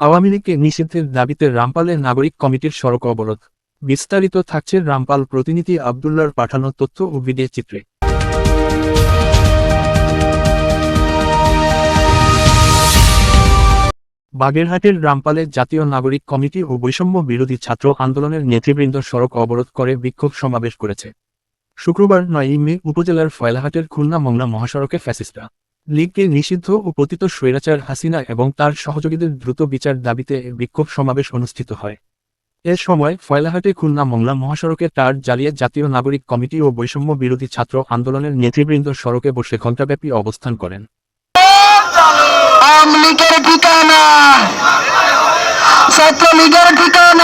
আওয়ামী লীগকে নিষিদ্ধের দাবিতে রামপালের নাগরিক কমিটির সড়ক অবরোধ। বিস্তারিত থাকছে রামপাল প্রতিনিধি আবদুল্লার পাঠানো তথ্য ও ভিডিও চিত্রে। বাগেরহাটের রামপালে জাতীয় নাগরিক কমিটি ও বৈষম্য বিরোধী ছাত্র আন্দোলনের নেতৃবৃন্দ সড়ক অবরোধ করে বিক্ষোভ সমাবেশ করেছে। শুক্রবার নয়ই মে উপজেলার ফয়লাহাটের খুলনা মংলা মহাসড়কে ফ্যাসিস্টরা লীগকে নিষিদ্ধ ও পতিত স্বৈরাচার হাসিনা এবং তার সহযোগীদের দ্রুত বিচার দাবিতে বিক্ষোভ সমাবেশ অনুষ্ঠিত হয়। এ সময় ফয়লাহাটে খুলনা মংলা মহাসড়কে টার জ্বালিয়ে জাতীয় নাগরিক কমিটি ও বৈষম্য বিরোধী ছাত্র আন্দোলনের নেতৃবৃন্দ সড়কে বসে ঘণ্টাব্যাপী অবস্থান করেন। ছাত্রলীগের ঠিকানা।